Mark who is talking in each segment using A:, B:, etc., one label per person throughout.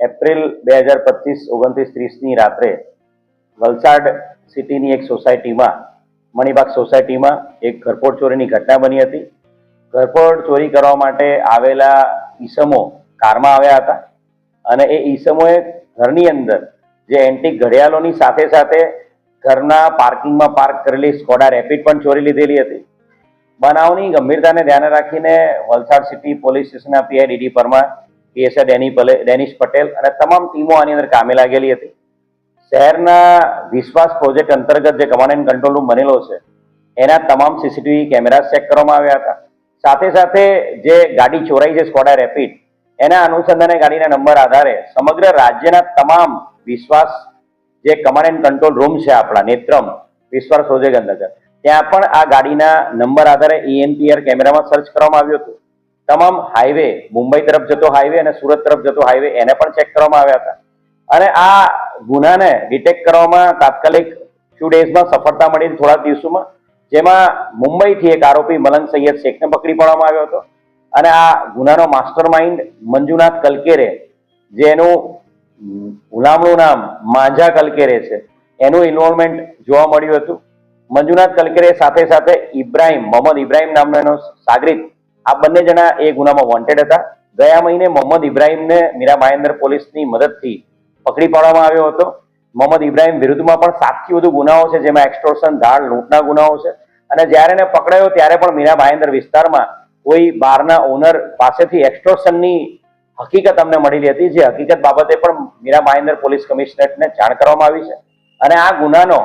A: April બે હજાર પચીસ ઓગણત્રીસ ત્રીસની રાત્રે વલસાડ સિટીની એક સોસાયટીમાં, મણિબાગ સોસાયટીમાં એક ઘરફોડ ચોરીની ઘટના બની હતી. ઘરફોડ ચોરી કરવા માટે આવેલા ઈસમો કારમાં આવ્યા હતા અને એ ઈસમોએ ઘરની અંદર જે એન્ટિક ઘડિયાળોની સાથે સાથે ઘરના પાર્કિંગમાં પાર્ક કરેલી સ્કોડા રેપિડ પણ ચોરી લીધેલી હતી. બનાવની ગંભીરતાને ધ્યાને રાખીને વલસાડ સિટી પોલીસ સ્ટેશનના પીઆઈડીડી પરમાં પીએસઆઈ ડેની પલે, ડેનિશ પટેલ અને તમામ ટીમો આની અંદર કામે લાગેલી હતી. શહેરના વિશ્વાસ પ્રોજેક્ટ અંતર્ગત જે કમાન્ડ એન્ડ કંટ્રોલ રૂમ બનેલો છે, એના તમામ સીસીટીવી કેમેરા ચેક કરવામાં આવ્યા હતા. સાથે સાથે જે ગાડી ચોરાઈ છે સ્કોડા રેપિડ એના અનુસંધાને ગાડીના નંબર આધારે સમગ્ર રાજ્યના તમામ વિશ્વાસ જે કમાન્ડ એન્ડ કંટ્રોલ રૂમ છે આપણા, નેત્રમ વિશ્વાસ પ્રોજેક્ટ અંતર્ગત, ત્યાં પણ આ ગાડીના નંબર આધારે E ઈએનપીઆર કેમેરામાં સર્ચ કરવામાં આવ્યું હતું. તમામ હાઈવે મુંબઈ તરફ જતો હાઈવે અને સુરત તરફ જતો હાઈવે એને પણ ચેક કરવામાં આવ્યા હતા. અને આ ગુનાને ડિટેક્ટ કરવામાં તાત્કાલિક ફ્યુ ડેઝમાં સફળતા મળી થોડા દિવસોમાં, જેમાં મુંબઈથી એક આરોપી મલંગ સૈયદ શેખને પકડી પાડવામાં આવ્યો હતો. અને આ ગુનાનો માસ્ટર માઇન્ડ મંજુનાથ કલકેરે, જેનું ગુલામનું નામ માંઝા કલકેરે છે, એનું ઇન્વોલ્વમેન્ટ જોવા મળ્યું હતું. મંજુનાથ કલકેરે સાથે સાથે ઇબ્રાહિમ, મોહમ્મદ ઇબ્રાહિમ નામનો એનો સાગરીત આ બંને જણા એ ગુનામાં વોન્ટેડ હતા. ગયા મહિને મોહમ્મદ ઇબ્રાહિમને મીરા મહેન્દ્ર પોલીસની મદદથી પકડી પાડવામાં આવ્યો હતો. મોહમ્મદ ઇબ્રાહિમ વિરુદ્ધમાં પણ સાતથી વધુ ગુનાઓ છે, જેમાં એક્સટોર્શન ધાડ, લૂંટના ગુનાઓ છે. અને જ્યારે એને પકડાયો, ત્યારે પણ મીરા મહેન્દ્ર વિસ્તારમાં કોઈ બારના ઓનર પાસેથી એક્સટોર્શનની હકીકત અમને મળેલી હતી, જે હકીકત બાબતે પણ મીરા મહેન્દર પોલીસ કમિશનરને જાણ કરવામાં આવી છે. અને આ ગુનાનો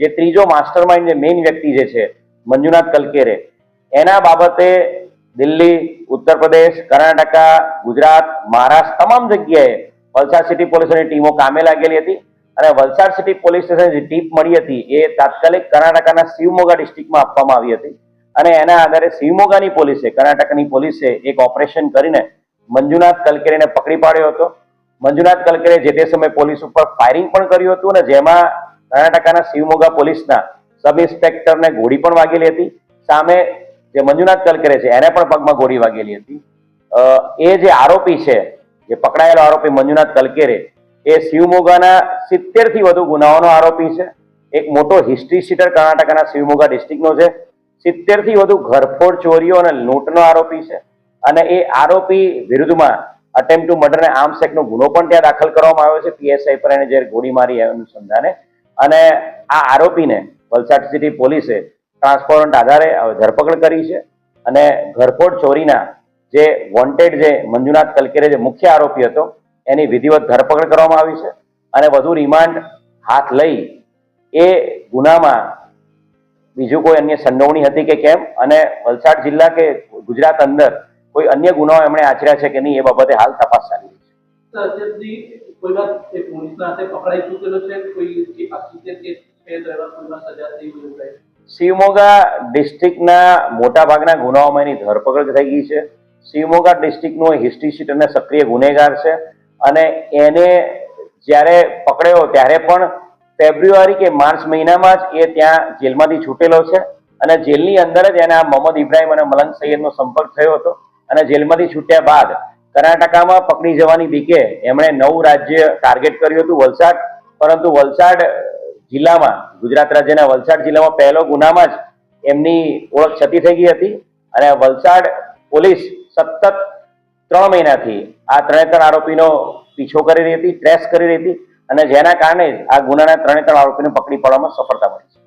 A: જે ત્રીજો માસ્ટર માઇન્ડ જે મેઇન વ્યક્તિ જે છે, મંજુનાથ કલકેરે, એના બાબતે દિલ્હી, ઉત્તર પ્રદેશ, કર્ણાટકા, ગુજરાત, મહારાષ્ટ્ર તમામ જગ્યાએ વલસાડ સિટી પોલીસની ટીમો કામે લાગેલી હતી અને વલસાડ સિટી પોલીસ સ્ટેશન જે ટીપ મળી હતી એ તાત્કાલિક કર્ણાટકાના શિવમોગા ડિસ્ટ્રિક્ટમાં આપવામાં આવી હતી. અને એના આધારે શિવમોગાની પોલીસે, કર્ણાટકની પોલીસે એક ઓપરેશન કરીને મંજુનાથ કલકેરેને પકડી પાડ્યો હતો. મંજુનાથ કલકેરે જે તે સમયે પોલીસ ઉપર ફાયરિંગ પણ કર્યું હતું અને જેમાં કર્ણાટકાના શિવમોગા પોલીસના સબ ઇન્સ્પેક્ટરને ગોળી પણ વાગેલી હતી. સામે જે મંજુનાથ કલકરે છે, એને પણ પગમાં ગોળી વાગેલી હતી. એ જે આરોપી છે, જે પકડાયેલો આરોપી મંજુનાથ કલકેરે એ શિવમોગાના સિત્તેરથી વધુ ગુનાઓનો આરોપી છે. એક મોટો હિસ્ટ્રી શીટર કર્ણાટકના શિવમોગા ડિસ્ટ્રિક્ટનો છે. સિત્તેરથી વધુ ઘરફોડ ચોરીઓ અને લૂંટનો આરોપી છે. અને એ આરોપી વિરુદ્ધમાં અટેમ્પ ટુ મર્ડર અને આર્મ્સ ગુનો પણ ત્યાં દાખલ કરવામાં આવ્યો છે. પીએસઆઈ પર એને જ્યારે ગોળી મારી અનુસંધાને. અને આ આરોપીને વલસાડ સિટી પોલીસે ટ્રાન્સપોરન્ટ આધારે ધરપકડ કરી છે અને ઘરફોડ ચોરીના જે વોન્ટેડ જે મંજુનાથ કલકેરે જે મુખ્ય આરોપી હતો, એની વિધિવત ધરપકડ કરવામાં આવી છે અને વધુ રિમાન્ડ હાથ લઈ એ ગુનામાં બીજું કોઈ અન્ય સંડોવણી હતી કે કેમ? અને વલસાડ જિલ્લા કે ગુજરાત અંદર કોઈ અન્ય ગુનાઓ એમણે આચર્યા છે કે નહીં, એ બાબતે હાલ તપાસ ચાલી રહી છે.
B: પકડાઈ ચૂકેલો છે? કોઈ સજા થઈ?
A: શિવમોગા ડિસ્ટ્રિક્ટના મોટા ભાગના ગુનાઓમાં એની ધરપકડ થઈ ગઈ છે. શિવમોગા ડિસ્ટ્રિક્ટનો હિસ્ટ્રી શીટ અને સક્રિય ગુનેગાર છે અને એને જ્યારે પકડ્યો ત્યારે પણ ફેબ્રુઆરી કે માર્ચ મહિનામાં જ એ ત્યાં જેલમાંથી છૂટેલો છે અને જેલની અંદર જ એને મોહમ્મદ ઇબ્રાહિમ અને મલંગ સૈયદનો સંપર્ક થયો હતો અને જેલમાંથી છૂટ્યા બાદ કર્ણાટકામાં પકડી જવાની બીકે એમણે નવું રાજ્ય ટાર્ગેટ કર્યું હતું વલસાડ, પરંતુ વલસાડ જિલ્લામાં, ગુજરાત રાજ્યના વલસાડ જિલ્લામાં પહેલો ગુનામાં જ એમની ઓળખ છતી થઈ ગઈ હતી અને વલસાડ પોલીસ સતત ત્રણ મહિનાથી આ ત્રણે ત્રણ આરોપીનો પીછો કરી રહી હતી, ટ્રેસ કરી રહી હતી અને જેના કારણે આ ગુનાના ત્રણે ત્રણ આરોપીને પકડી પાડવામાં સફળતા મળી